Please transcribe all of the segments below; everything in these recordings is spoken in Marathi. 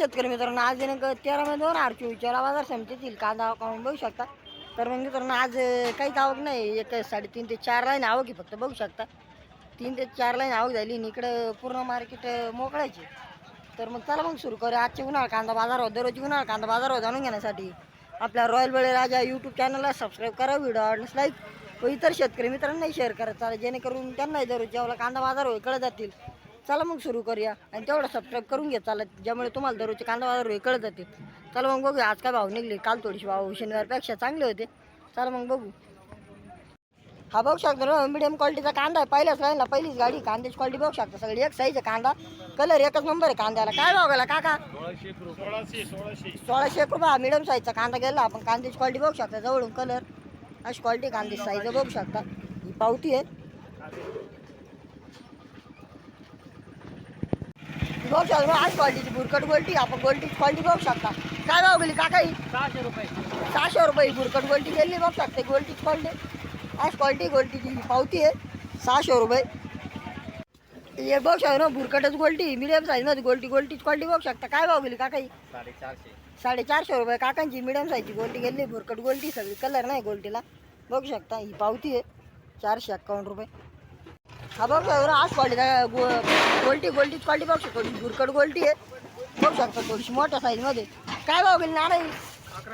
शेतकरी मित्रांनो आज दिनांक तेरा मे दोन आठ चोवीसच्या बाजार समितीतील कांदा काढून बघू शकता. तर मग मित्रांनो आज काहीच आवक नाही. एक साडेतीन ते चार लाईन आवक आहे फक्त बघू शकता. तीन ते चार लाईन आवक झाली आणि इकडं पूर्ण मार्केट मोकळायची. तर मग चला मग सुरू करूया. आजचे उन्हाळा कांदा बाजार दररोज उन्हाळा कांदा बाजार जाणून घेण्यासाठी. आपल्या रॉयल बळे राजा यूट्यूब चॅनलला सबस्क्राईब करा व्हिडिओ आवडल्यास लाईक व इतर शेतकरी मित्रांनाही शेअर करा. चालेल जेणेकरून त्यांनाही दररोज जेवला कांदा बाजार होईल कळत जातील. चला मग सुरू करूया. आणि तेवढा सबस्क्राईब करून घ्या. चला ज्यामुळे तुम्हाला दररोजचे कांदा बाजार कळत जाते चला मग बघू आज काय भाव निघले? काल थोडीशी भाव शनिवारपेक्षा चांगले होते. चला मग बघू. हा बघू शकता मिडियम क्वालिटीचा कांदा आहे. पहिल्याच ना पहिलीच गाडी कांद्याची क्वालिटी बघू शकता. सगळी एक साईजचा कांदा. कलर एकच नंबर आहे कांद्याला. काय भाव गेला काका? सोळाशे एक रुपये. मिडियम साईजचा कांदा गेला. आपण कांद्याची क्वालिटी बघू शकता. जवळून कलर अशी क्वालिटी कांद्याची साईज बघू शकता. ही पावती आहे. बघू शकता आज क्वालिटीची बुरकट गोल्टी आपण गोल्टीची क्वालिटी बघू शकता. काय भाव गेली काका ही? सहाशे रुपये. सहाशे रुपये बुरकट गोल्टी गेली बघू शकते गोल्टीची क्वालिटी आज क्वालिटी गोल्टीची पावती आहे सहाशे रुपये. हे बघू शकता ना बुरकटच गोल्टी मिडियम साईजमध्ये गोल्टी गोल्टीची क्वालिटी बघू शकता. काय भाव गेली काका ही? साडेचारशे. साडेचारशे रुपये. काकांची मिडियम साईजची गोल्टी गेली बुरकट गोल्टी सगळी कलर नाही गोल्टीला. बघू शकता ही पावती आहे चारशे एक्कावन्न रुपये. हा बघू शकता आज क्वालिटी गो गोल्टी गोल्टीची क्वालिटी बघू शकतो. थोडी बुरकट गोल्टी आहे. बघू शकता थोडीशी मोठ्या साईजमध्ये काय भाव गेली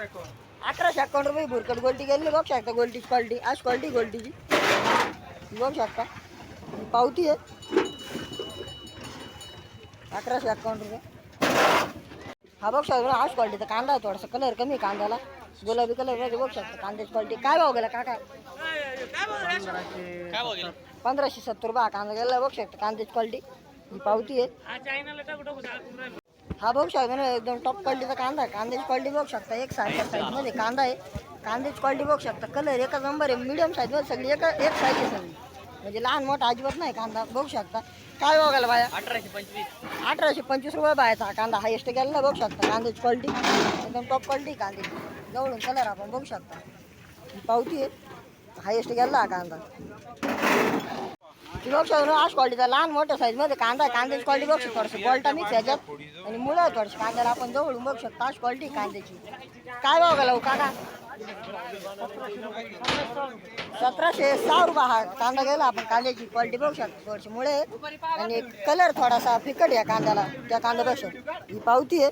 एकोण अकराशे अकाउंट रुपये बुरकट गोल्टी गेली बघू शकता गोल्टीची क्वालिटी आज क्वालिटी गोल्टीची. बघू शकता. ही पावती आहे. अकराशे अकाउंट रुपये. हा बघू शकता आज क्वालिटीचा कांदा आहे थोडासा. कलर कमी आहे कांद्याला. गुलाबी कलर बघू शकता. कांद्याची क्वालिटी काय भाव गेला काका? पंधराशे सत्तर रुपये हा कांदा गेला बघू शकता कांद्याची क्वालिटी ही पावती आहे. हा बघू शकता ना एकदम टॉप क्वालिटीचा कांदा आहे. कांद्याची क्वालिटी बघू शकता एक सारख्या साईजमध्ये कांदा आहे. कांद्याची क्वालिटी बघू शकता. कलर एकच नंबर आहे मिडियम साईजमध्ये सगळी एक एक साईज आहे सगळी. म्हणजे लहान मोठा अजिबात नाही कांदा बघू शकता. काय बघायला बाया? अठराशे पंचवीस. अठराशे पंचवीस रुपये बायाचा हा कांदा. हायेस्ट गेलेला बघू शकता. कांद्याची क्वालिटी एकदम टॉप क्वालिटी कांद्याची. जवळून कलर आपण बघू शकता. ही पावती आहे. हायेस्ट गेला हा कांदा. ती आज क्वालिटीचा लहान मोठ्या साईजमध्ये कांदा आहे. कांद्याची क्वालिटी बघू शकतो. थोडंसं गोल्टा मिक्स ह्याच्यात आणि मुळं आहे थोडंसं. कांद्याला आपण जवळून बघू शकतो. आज क्वालिटी कांद्याची. काय भाव गेला कांदा काका? सतराशे सहा रुपये हा कांदा गेला. आपण कांद्याची क्वालिटी बघू शकतो. थोडीशी मुळे आणि कलर थोडासा फिकट या कांद्याला. त्या कांद्यापेक्षा. ही पावती आहे.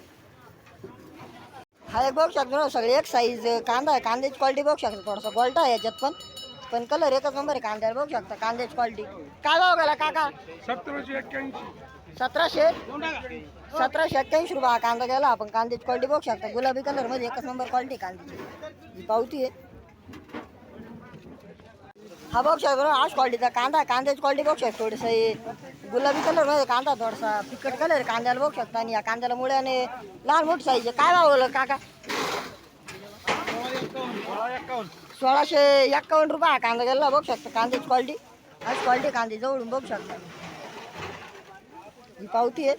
हा एक बघू शकतो ना सगळे. एक साईज कांदा आहे. कांद्याची क्वालिटी बघू शकतो थोडासा. गोल्टा आहे याच्यात पण. पण कलर एकच नंबर आहे कांद्याला बघू शकता कांद्याची क्वालिटी काय भाव गेला काका? सत्तरशे एक्क्याऐंशी. सतराशे? सतराशे एक्क्याऐंशी रुपये हा कांदा गेला. आपण कांद्याची क्वालिटी बघू शकता. गुलाबी कलरमध्ये एकच नंबर क्वालिटी कांद्याची. पावती आहे. हा बघू शकतो ना आज क्वालिटीचा कांदा आहे. कांद्याची क्वालिटी बघू शकतो थोडंसं हे गुलाबी कलरमध्ये कांदा थोडासा फिकट कलर कांद्याला बघू शकता आणि या कांद्याला मुळ्याने लहान मोठी साईज आहे. काय भाव काका? सोळाशे एक्कावन्न रुपये हा कांदा गेला बघू शकता कांद्याची क्वालिटी आज क्वालिटी कांदे जवळून बघू शकता. ही पावती आहे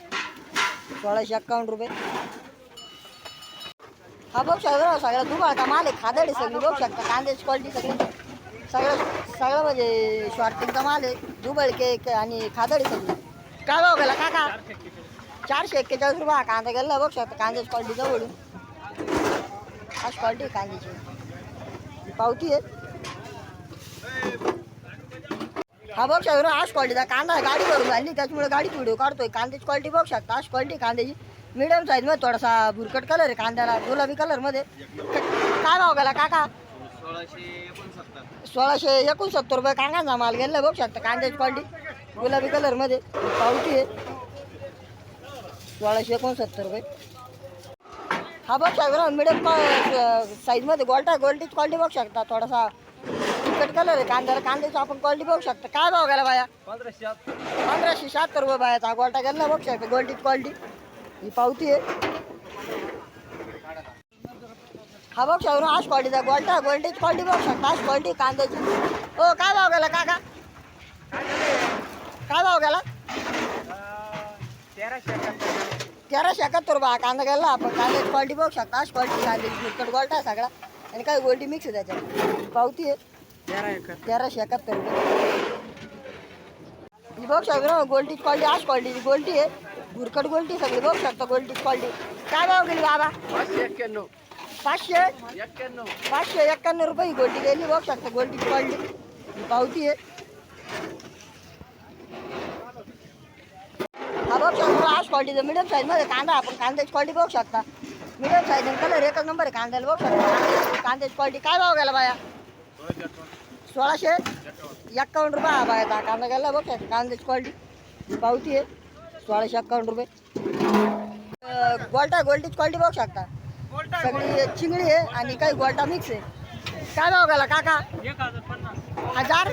सोळाशे एक्कावन्न रुपये. हा बघू शकता सगळ्या दुबाळ का माल आहे खादड सगळी बघू शकता कांद्याची क्वालिटी सगळी. सगळं सगळं म्हणजे शॉर्टिंगचा माल आहे दुबळ केक आणि खादडी सगळी. काय भाव गेला काका? चारशे एक्केचाळीस रुपये. हा कांदा गेला बघ शकता कांद्याची क्वालिटी जवळून आज क्वालिटी आहे कांद्याची. पावती आहे. हा बघू शकता आज क्वालिटीचा कांदा गाडी भरून झाली त्याच्यामुळे गाडी व्हिडिओ काढतोय. कांद्याची क्वालिटी बघ शकता. आज क्वालिटी कांद्याची. मिडियम साईजमध्ये थोडासा भुरकट कलर आहे कांद्याला गुलाबी कलरमध्ये काय भाव गेला काका? सोळाशे एकोणसत्तर. रुपये कांद्याचा माल गेला बघू शकता कांद्याची क्वालिटी. गुलाबी कलरमध्ये पावती आहे. सोळाशे एकोणसत्तर रुपये. हा बघू शकता मिडियम साईजमध्ये गोल्टा गोल्टीची क्वालिटी बघू शकता थोडासा तिखट कलर आहे कांद्याला. कांद्याची आपण क्वालिटी बघू शकता. काय भाव गेला बाया? पंधराशे पंधराशे शहात्तर रुपये बायाचा. गोल्टा गेला बघू शकता गोल्टीची क्वालिटी. ही पावती आहे. हा बघू शकता आज क्वालिटीचा गोल्टा गोल्टीची क्वालिटी बघू शकता आज क्वालिटी कांद्याची हो काय भाव गेला काका? काय भाव गेला? तेराशे एकाहत्तर रुपये. कांदा गेला आपण कांद्याची क्वालिटी बघू शकता आज क्वालिटी कांद्याची फुटकट गोल्टा सगळा. आणि काय गोल्टी मिक्स आहे त्याच्यात? पावती आहे. तेराशे एकाहत्तर रुपये. ही बघू शकता ना गोल्टीची क्वालिटी आज क्वालिटीची गोल्टी आहे. भुरकट गोल्टी सगळी बघू शकता गोल्टी क्वालिटी काय भाव गेली बाबा? पाचशे पाचशे एक्क्याण्णव रुपये ही गोल्टी गेली. बघू शकता गोल्टी क्वालिटी पावती आहे. हा बघू शकता आज क्वालिटी मिडियम साईजमध्ये कांदा आपण कांद्याची क्वालिटी बघू शकता. मिडियम साईज कलर एकच नंबर आहे कांद्याला बघू शकता. कांद्याची क्वालिटी काय भाव गेला बाया? सोळाशे एक्कावन्न रुपये हा बाया कांदा गेला बघ शकता. कांद्याची क्वालिटी पावती आहे. सोळाशे एक्कावन्न रुपये. अं, गोल्टा गोल्टीची क्वालिटी बघू शकता. सगळी चिंगळी आहे आणि काही गोल्टा मिक्स आहे. काय भाव गेला काका? हजार?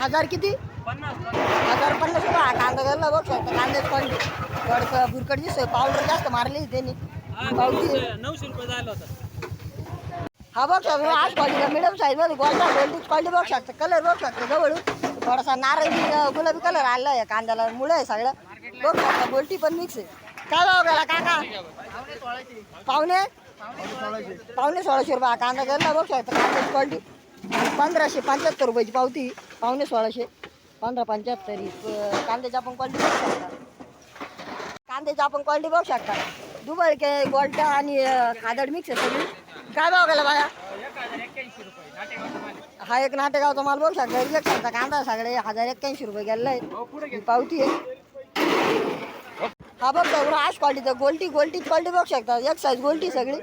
हजार किती? हजार पन्नास रुपये. हा कांदा गेला बघ शकता कांद्याची पण गडक भुरकट दिसतोय पावडर जास्त मारली त्यांनी. पावती. नऊशे रुपये झाला होता हा बघ शकता आज क्वालिटी मिडियम साईजमध्ये गोल्डा गोल्डीची क्वालिटी बघ शकता. कलर बघ शकता जवळून. थोडासा नारंगी गुलाबी कलर आला आहे कांद्याला. मुळं आहे सगळं. बघ शकता गोल्टी पण मिक्स आहे. काय भाव गेला काका? पावणे? पावणे सोळाशे. रुपये. कांदा गेला बघू शकता कांद्याची क्वालिटी. पंधराशे पंच्याहत्तर रुपयाची पावती. पावणे सोळाशे. पंधरा पंच्याहत्तर. कांद्याची आपण क्वालिटी बघू शकता. कांद्याची आपण क्वालिटी बघू शकता. दुबळ के गोल्टा आणि खादड मिक्स आहे सगळी. काय भाव गेला बाया. हा एक नाटेगावचा माल बघू शकता. एक सांगता कांदा सगळे हजार एक्क्याऐंशी रुपये गेलेला आहे. पावती आहे. हा बघ सगळं आज क्वालिटीचं गोल्टी गोल्टी क्वालिटी बघू शकता. एक साईज गोल्टी सगळी.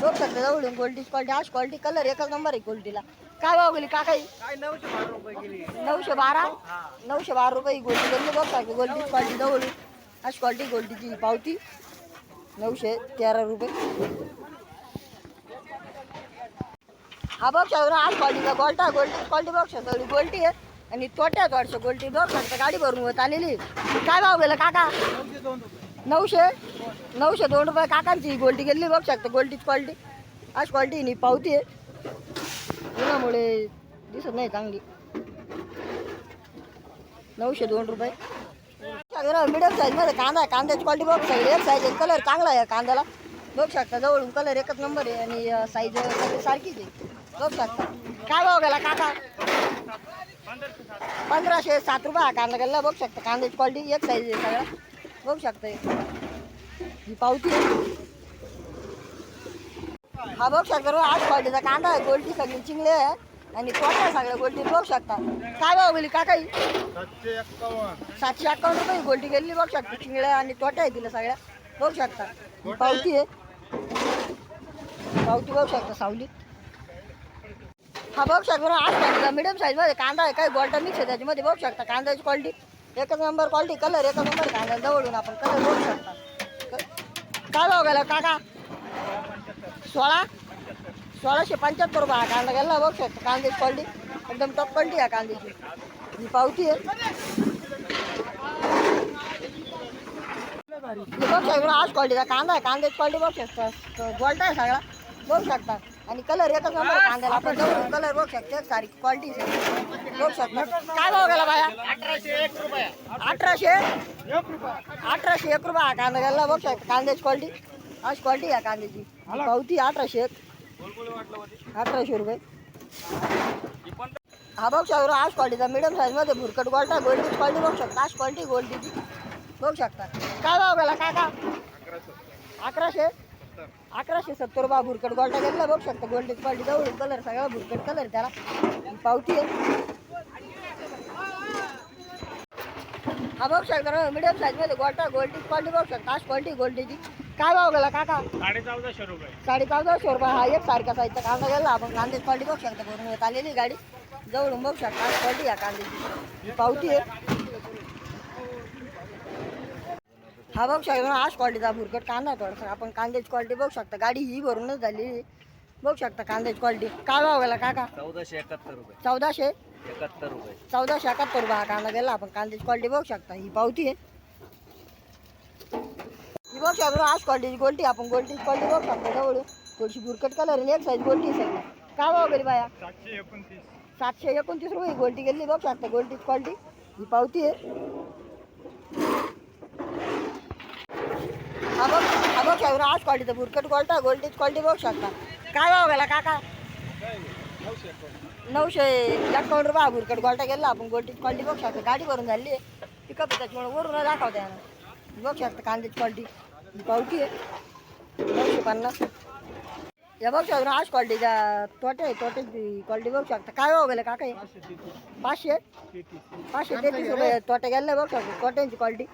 बघू शकता जवळून गोल्टी क्वालिटी आज क्वालिटी कलर एकच नंबर आहे गोल्टीला. काय भाव गेली का काही काय नऊशे बारा नऊशे बारा? रुपये ही गोल्टी गेली बघू शकता. गोल्टी क्वालिटी जवळून आज क्वालिटी गोल्टीची पावती. नऊशे तेरा रुपये. हा बघ शकता आज क्वालिटीचा गोल्टा गोल्टी क्वालिटी बघ शकता. गोल्टी आहे. आणि तोट्या थोडशा गोल्टी बघ शकता. गाडी भरून होत आलेली काय भाव गेला काका? नऊशे नऊशे दोन रुपये काकांची गोल्टी गेली बघ शकता गोल्टीची क्वालिटी आज क्वालिटी नाही पावती आहे उन्हामुळे दिसत नाही चांगली. नऊशे दोन रुपये. मिडियम साईजमध्ये कांदा आहे कांद्याची क्वालिटी बघ साईज एक साईज कलर चांगला आहे कांद्याला. बघू शकता जवळून कलर एकच नंबर आहे आणि साईज सारखीच आहे. बघू शकता. काय भाव गेला काका? पंधराशे सात रुपये हा कांदा गेला. बघू शकता कांद्याची क्वालिटी एक साईज आहे सगळा. बघू शकता हे. पावती. हा बघू शकता आज क्वालिटीचा कांदा आहे गोल्टी सगळी चिंगळे आहे आणि तोटा सगळ्या गोल्टी बघू शकता. काय भाव गेली का काही सातशे अकाउंट रुपये गोल्टी गेली बघू शकता. चिंगड्या आणि तोट्या आहे तिला सगळ्या. बघू शकता. ही पावती आहे. पावती बघू शकता सावली. हा बघू शकता आज क्वालिटीचा मिडियम साईजमध्ये कांदा आहे. काही गोल्टा मिक्स आहे त्याच्यामध्ये. बघू शकता कांद्याची क्वालिटी एकच नंबर क्वालिटी कलर एकच नंबर घालायला जवळून आपण कलर बघू शकता. क- काय भाव गेला काका? सोळा? सोळाशे पंच्याहत्तर रुपये हा कांदा गेला बघू शकता. कांद्याची क्वालिटी एकदम टॉप क्वालिटी आहे कांद्याची. ही पावती आहे. हे बघू शकता आज क्वालिटीचा कांदा आहे कांद्याची क्वालिटी बघू शकता. गोल्टा आहे सगळा. बघू शकता. आणि कलर एकच नंबर आहे कांद्याला आपण जवळून कलर. बघू शकता सारी क्वालिटी बघू शकता. काय भाव गेला बाया अठराशे एक रुपये. अठराशे? एक रुपये. अठराशे एक रुपये हा कांदा गेला. बघू शकता. कांद्याची क्वालिटी आज क्वालिटी आहे कांद्याची. पावती अठराशे एक. अठराशे रुपये. हा बघू शकता आज क्वालिटीचा मिडियम साईजमध्ये भुरकट गोल्टा गोल्डीची क्वालिटी बघू शकता. आज क्वालिटी गोल्डीची बघू शकता. काय भाव गेला? काय का अकराशे. अकराशे सत्तर रुपये भुरकट गोल्टा घेतला बघू शकता गोल्डीची क्वालिटी जवळ कलर सगळा भुरकट कलर त्याला. पावती आहे. हा बघू शकता मिडियम साईजमध्ये गोल्टा गोल्डीची क्वालिटी बघू शकता आज क्वालिटी गोल्डीची? काय भाव गेला काका? साडे चौदाशे रुपये. साडे चौदाशे रुपये हा एक सारखा साईजचा कांदा गेला आपण कांद्याची क्वालिटी बघू शकता होत आलेली गाडी. जवळून बघू शकता आज क्वालिटी या कांद्याची? ही पावती आहे. हा बघू शकता आज क्वालिटीचा भुरकट कांदा थोडासा. आपण कांद्याची क्वालिटी बघू शकता. गाडी ही भरूनच झाली. बघू शकता कांद्याची क्वालिटी काय भाव गेला काका? चौदाशे एकाहत्तर रुपये. चौदाशे? एकाहत्तर रुपये. चौदाशे एकाहत्तर रुपये हा कांदा गेला. आपण कांद्याची क्वालिटी बघू शकता. ही पावती आहे. ही बघू शकता आज क्वालिटीची गोल्टी आपण गोल्टीची क्वालिटी बघू शकता. जवळ थोडीशी भुरकट कलर एक साईज गोल्टी सगळी. काय भाव गेली बाया? सातशे एकोणतीस. सातशे एकोणतीस रुपये गोल्टी गेली. बघू शकता गोल्टीची क्वालिटी ही पावती आहे हा बघ हा बघ शकता आज क्वालिटीचा भुरकट गोल्टा गोल्टीची क्वालिटी बघू शकता. काय भाव गेला काका? नऊशे एकावन्न रुपये. हा भुरकट गोल्टा गेला. आपण गोल्टीची क्वालिटी बघू शकता. गाडी भरून झाली. आहे पिकअप त्याच्यामुळे वरून दाखवता येणार. बघू शकता कांद्याची क्वालिटी ही पावती आहे. नऊशे पन्नास. या बघू शकता आज क्वालिटीच्या तोटे आहे तोट्याची क्वालिटी बघू शकता. काय भाव काका हे? पाचशे? पाचशे तेहतीस रुपये तोटे गेले बघू शकता. तोट्यांची क्वालिटी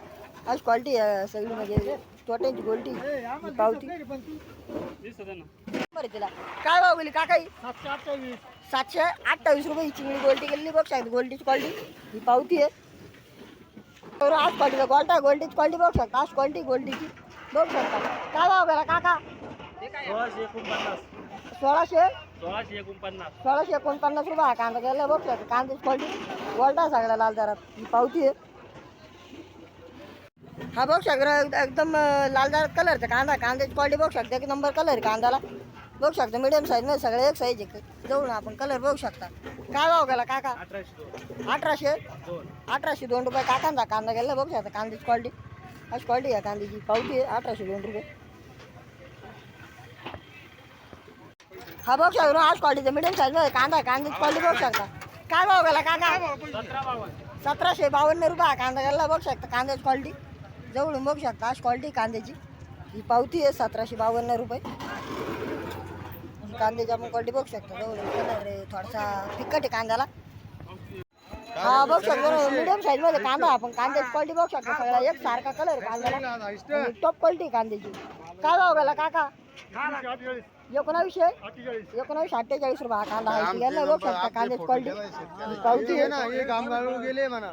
आज क्वालिटी सगळी म्हणजे तोट्यांची ही पावती. बरं तिला. काय भाव गेली काका ही? सातशे अठ्ठावीस रुपये ही चिंगडी गोल्टी गेलेली बघ शकता गोल्टीची क्वालिटी ही पावती आहे. तर आज क्वालिटीला गोल्टा गोल्टीची क्वालिटी बघू शकता. आज क्वालिटी गोल्टीची. बघू शकता. काय भाव गेला काका? सोळाशे एकोणपन्नास. सोळाशे? सोळाशे एकोणपन्नास. सोळाशे एकोणपन्नास रुपये हा कांदा गेला बघू शकता कांद्याची क्वालिटी गोल्टा सगळ्या लाल दरात. ही पावती आहे. हा बघू शकता एकद- एकदम अं, लाल दार कलरचा कांदा कांद्याची क्वालिटी बघू शकता. एक नंबर कलर आहे कांद्याला. बघू शकता मिडियम साईजमध्ये सगळे एक साईज आहे. जवळून आपण कलर बघू शकता. काय भाव गेला काका? अठराशे अठराशे? दोन. रुपये. काकांचा कांदा गेला बघू शकता कांद्याची क्वालिटी अशी क्वालिटी आहे कांद्याची. पावती आहे अठराशे दोन रुपये. हा बघू शकता आज क्वालिटीचा मिडियम साईजमध्ये कांदा. कांद्याची क्वालिटी बघू शकता. काय भाव गेला काका? सतराशे बावन्न रुपये कांदा गेला बघू शकता कांद्याची क्वालिटी जवळून बघू शकता अशी क्वालिटी कांद्याची. ही पावती आहे सतराशे बावन्न रुपये. कांद्याची आपण क्वालिटी बघू शकता जवळून कलर आहे थोडासा फिक्कट आहे कांद्याला. हा बघू शकतो मिडियम साईजमध्ये कांदा आपण कांद्याची क्वालिटी बघू शकतो सगळा एक सारखा कलर कांद्याला. टॉप क्वालिटी कांद्याची. काय भाव गेला काका? एकोणावीसशे एकोणावीसशे अठ्ठेचाळीस रुपये हा कांदा आहे. गेला बघू शकता कांद्याची क्वालिटी पावती आहे. हे काम गेले म्हणा.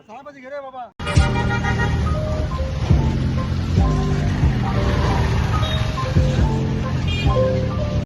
हा